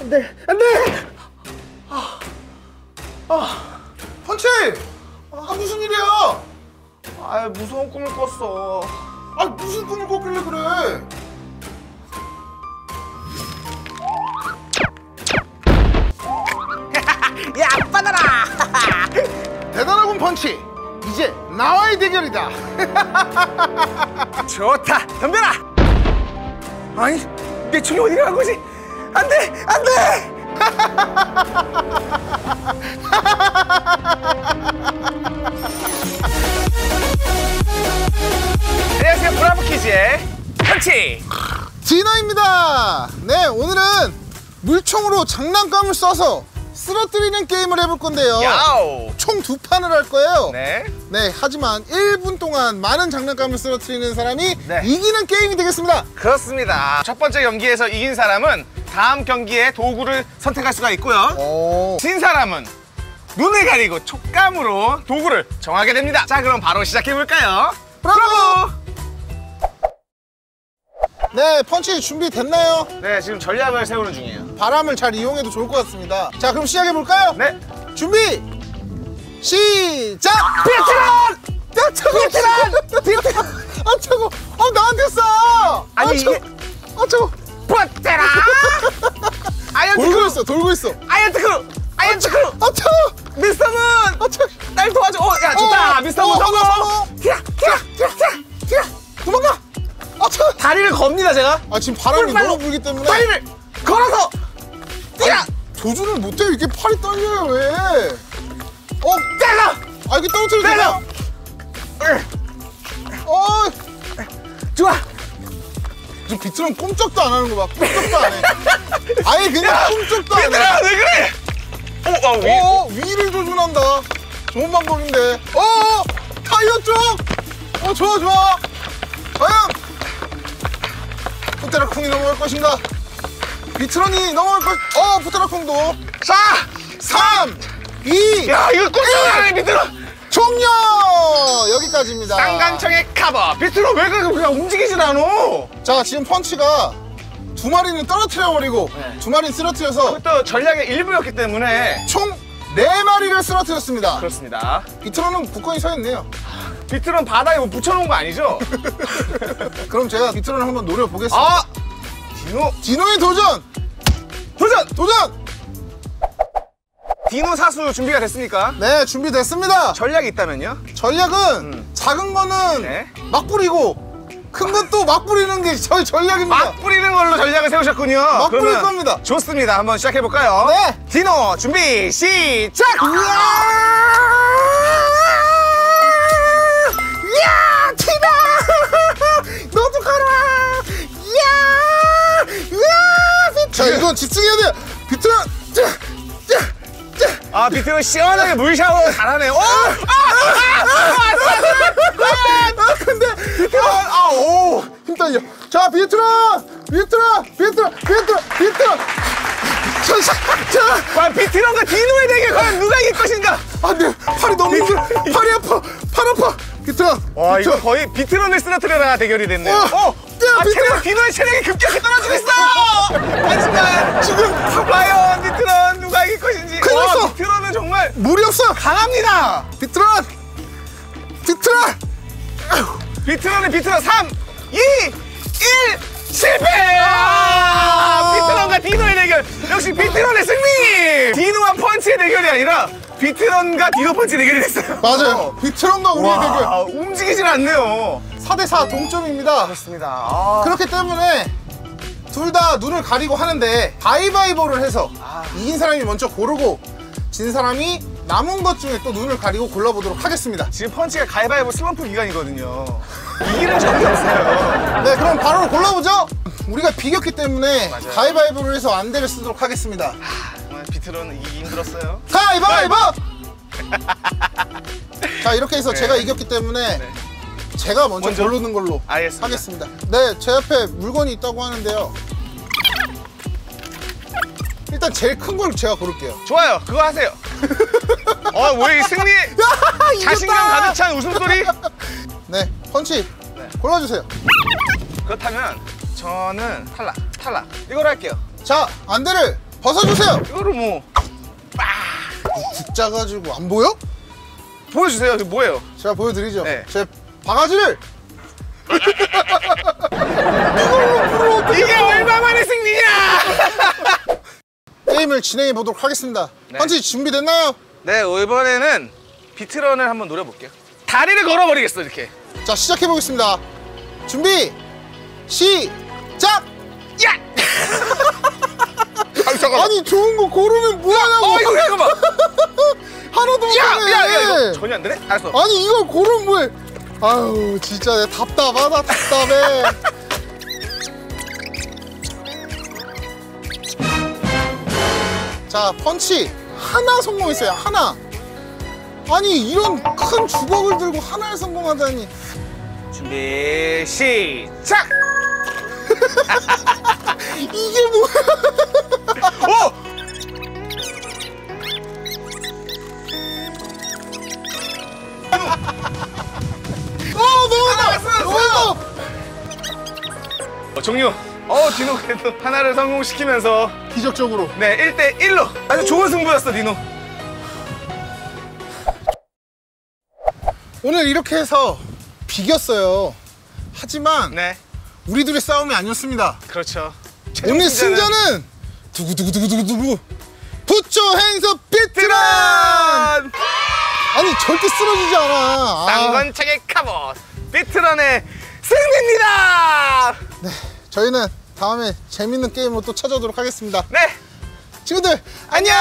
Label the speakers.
Speaker 1: 안돼 안돼
Speaker 2: 펀치! 아 무슨 일이야?
Speaker 1: 아 무서운 꿈을 꿨어
Speaker 2: 아 무슨 꿈을 꿨길래 그래?
Speaker 1: 야 빠져라
Speaker 2: 대단하군 펀치! 이제 나와의 대결이다.
Speaker 1: 좋다 덤벼라 아니 내 총이 어디 간 거지 안 돼! 안 돼! 안녕하세요 브라보 키즈의 펀치!
Speaker 2: 디너입니다. 네 오늘은 물총으로 장난감을 쏴서 쓰러뜨리는 게임을 해볼 건데요. 총 두 판을 할 거예요.
Speaker 1: 네
Speaker 2: 네, 하지만 1분 동안 많은 장난감을 쓰러뜨리는 사람이
Speaker 1: 네.
Speaker 2: 이기는 게임이 되겠습니다.
Speaker 1: 그렇습니다 첫 번째 경기에서 이긴 사람은 다음 경기에 도구를 선택할 수가 있고요
Speaker 2: 오.
Speaker 1: 진 사람은 눈을 가리고 촉감으로 도구를 정하게 됩니다. 자, 그럼 바로 시작해 볼까요?
Speaker 2: 브라보! 네, 펀치 준비됐나요?
Speaker 1: 네, 지금 전략을 세우는 중이에요.
Speaker 2: 바람을 잘 이용해도 좋을 것 같습니다. 자, 그럼 시작해 볼까요?
Speaker 1: 네,
Speaker 2: 준비! 시작!
Speaker 1: 비트론!
Speaker 2: 야, 차고! 비트란! 아, 차고! 어, 나한테 쏴!
Speaker 1: 아니,
Speaker 2: 아, 차고!
Speaker 1: 이게-
Speaker 2: 아, 차고!
Speaker 1: 버테라! 아이언
Speaker 2: 돌고
Speaker 1: 크루!
Speaker 2: 있어, 돌고 있어.
Speaker 1: 아이언 크루! 아이언 크루!
Speaker 2: 아, 차고!
Speaker 1: 미스터 문!
Speaker 2: 아, 차고!
Speaker 1: 날 도와줘! 어, 야, 좋다!
Speaker 2: 어,
Speaker 1: 미스터
Speaker 2: 어,
Speaker 1: 문
Speaker 2: 성공,
Speaker 1: 성공!
Speaker 2: 성공!
Speaker 1: 다리를 겁니다, 제가.
Speaker 2: 아, 지금 바람이 너무 불기 때문에.
Speaker 1: 다리를 걸어서! 뛰라!
Speaker 2: 조준을 못해 이렇게 팔이 떨려요 왜? 어,
Speaker 1: 때려!
Speaker 2: 아 이게 떨어뜨려
Speaker 1: 때려!
Speaker 2: 어,
Speaker 1: 좋아!
Speaker 2: 지금 비트는 꼼짝도 안 하는 거 봐. 꼼짝도 안 해. 아예 그냥 꼼짝도 안 해.
Speaker 1: 얘들아, 왜 그래? 어, 어, 위.
Speaker 2: 어, 위를 조준한다. 좋은 방법인데. 어, 어, 타이어 쪽. 어, 좋아, 좋아. 과연 푸테라콩이 넘어갈 것인가? 비트런이 넘어갈 것. 어, 푸테라콩도.
Speaker 1: 자!
Speaker 2: 3, 2,
Speaker 1: 야, 이거 꼼짝하네, 비트로!
Speaker 2: 종료! 여기까지입니다.
Speaker 1: 쌍간청의 카버! 비트로 왜 그렇게 그냥 움직이질 않아?
Speaker 2: 자, 지금 펀치가 두 마리는 떨어뜨려 버리고
Speaker 1: 네.
Speaker 2: 두 마리는 쓰러뜨려서
Speaker 1: 그것도 전략의 일부였기 때문에
Speaker 2: 총 네 마리를 쓰러뜨렸습니다.
Speaker 1: 그렇습니다.
Speaker 2: 비트로는 굳건히 서 있네요.
Speaker 1: 비트는 바닥에 뭐 붙여놓은 거 아니죠?
Speaker 2: 그럼 제가 비트로를 한번 노려보겠습니다.
Speaker 1: 아! 디노
Speaker 2: 디노의 도전!
Speaker 1: 도전!
Speaker 2: 도전!
Speaker 1: 디노 사수 준비가 됐습니까?
Speaker 2: 네, 준비됐습니다.
Speaker 1: 전략이 있다면요?
Speaker 2: 전략은 작은 거는
Speaker 1: 네.
Speaker 2: 막 뿌리고 큰 건 또 막 뿌리는 게 저희 전략입니다.
Speaker 1: 막 뿌리는 걸로 전략을 세우셨군요.
Speaker 2: 막 뿌릴 겁니다.
Speaker 1: 좋습니다. 한번 시작해볼까요?
Speaker 2: 네.
Speaker 1: 디노 준비 시작!
Speaker 2: 이건 집중해야 돼. 비트로 자, 자, 자.
Speaker 1: 아 비트는 시원하게 물 샤워 잘하네. 오! 아!
Speaker 2: 아, 근데
Speaker 1: 아, 아, 오!
Speaker 2: 힘 딸려. 자, 비트라! 비트라! 비트라! 비트라! 비트라! 자, 자, 자!
Speaker 1: 과연 비트런과 디노의 대결 과연 누가 이길 것인가?
Speaker 2: 안 돼! 팔이 너무 힘들어! 팔이 아파! 팔 아파! 비트라!
Speaker 1: 와
Speaker 2: 비트라.
Speaker 1: 이거 거의 비트런을 쓰러뜨려라 대결이 됐네요.
Speaker 2: 어,
Speaker 1: 어,
Speaker 2: 야,
Speaker 1: 아,
Speaker 2: 비트런!
Speaker 1: 체력, 디노의 체력이 급격히 떨어지고 있어. 하지만 지금 과연 비트런 누가 이길 것인지.
Speaker 2: 큰일
Speaker 1: 와,
Speaker 2: 났어.
Speaker 1: 비트런은 정말
Speaker 2: 물이 없어!
Speaker 1: 강합니다.
Speaker 2: 비트라! 비트라!
Speaker 1: 비트런의 비트런 3, 2, 1 실패! 아, 비트런과 디노의 대결 역시 비트런의 승리! 디노와 펀치의 대결이 아니라 비트런과 디노 펀치 대결이 됐어요.
Speaker 2: 맞아요. 비트런과 우리의 대결.
Speaker 1: 와, 움직이질 않네요.
Speaker 2: 4대4 동점입니다.
Speaker 1: 그렇습니다. 아.
Speaker 2: 그렇기 때문에 둘 다 눈을 가리고 하는데 가위바위보를 해서 이긴 사람이 먼저 고르고 진 사람이 남은 것 중에 또 눈을 가리고 골라보도록 하겠습니다.
Speaker 1: 지금 펀치가 가위바위보 슬럼프 기간이거든요. 이기는 적이 없어요.
Speaker 2: 네, 그럼 바로 골라보죠. 우리가 비겼기 때문에
Speaker 1: 맞아요.
Speaker 2: 가위바위보를 해서 안대를 쓰도록 하겠습니다.
Speaker 1: 정말 비트로는 이기 힘들었어요.
Speaker 2: 가위바위보! 자, 이렇게 해서 제가 이겼기 때문에 제가 먼저,
Speaker 1: 먼저?
Speaker 2: 고르는 걸로
Speaker 1: 알겠습니다.
Speaker 2: 하겠습니다. 네, 제 앞에 물건이 있다고 하는데요. 일단 제일 큰 걸 제가 고를게요.
Speaker 1: 좋아요. 그거 하세요. 어, 왜이 승리 자신감 가득 찬 웃음소리?
Speaker 2: 네, 펀치
Speaker 1: 네.
Speaker 2: 골라주세요.
Speaker 1: 그렇다면 저는 탈락, 탈락. 이걸 할게요.
Speaker 2: 자, 안대를 벗어주세요.
Speaker 1: 이거를 뭐
Speaker 2: 짜가지고 안 보여?
Speaker 1: 보여주세요. 이게 뭐예요?
Speaker 2: 제가 보여드리죠.
Speaker 1: 네.
Speaker 2: 제 바가지를
Speaker 1: 이게 얼마만의 승리냐?
Speaker 2: 게임을 진행해 보도록 하겠습니다.
Speaker 1: 네.
Speaker 2: 펀치 준비됐나요?
Speaker 1: 네, 이번에는 비트런을 한번 노려볼게요. 다리를 걸어버리겠어 이렇게.
Speaker 2: 자 시작해 보겠습니다. 준비 시작.
Speaker 1: 야! 아, 잠깐만.
Speaker 2: 아니 좋은 거 고르면 뭐하냐고.
Speaker 1: 어, 이거 잠깐만.
Speaker 2: 하나도 못
Speaker 1: 야,
Speaker 2: 하네.
Speaker 1: 야, 야, 이거 전혀 안 되네. 알았어.
Speaker 2: 아니 이걸 고르면 뭐해? 아유 진짜 내 답답하다 답답해. 자 펀치 하나 성공했어요 하나. 아니 이런 큰 주걱을 들고 하나를 성공하다니.
Speaker 1: 준비 시작.
Speaker 2: 이게 뭐야?
Speaker 1: 오!
Speaker 2: 어,
Speaker 1: 종료. 어, 디노 그래도 하나를 성공시키면서
Speaker 2: 기적적으로.
Speaker 1: 네, 1대 1로 아주 좋은 승부였어, 디노.
Speaker 2: 오늘 이렇게 해서 비겼어요. 하지만
Speaker 1: 네,
Speaker 2: 우리 둘의 싸움이 아니었습니다.
Speaker 1: 그렇죠.
Speaker 2: 오늘
Speaker 1: 승자는
Speaker 2: 두구두구두구두구두구 행서 비트란
Speaker 1: 비트런!
Speaker 2: 아니 절대 쓰러지지 않아 아,
Speaker 1: 쌍건차게 카봇 비트런의 승리입니다.
Speaker 2: 네, 저희는 다음에 재밌는 게임으로 또 찾아오도록 하겠습니다.
Speaker 1: 네,
Speaker 2: 친구들 안녕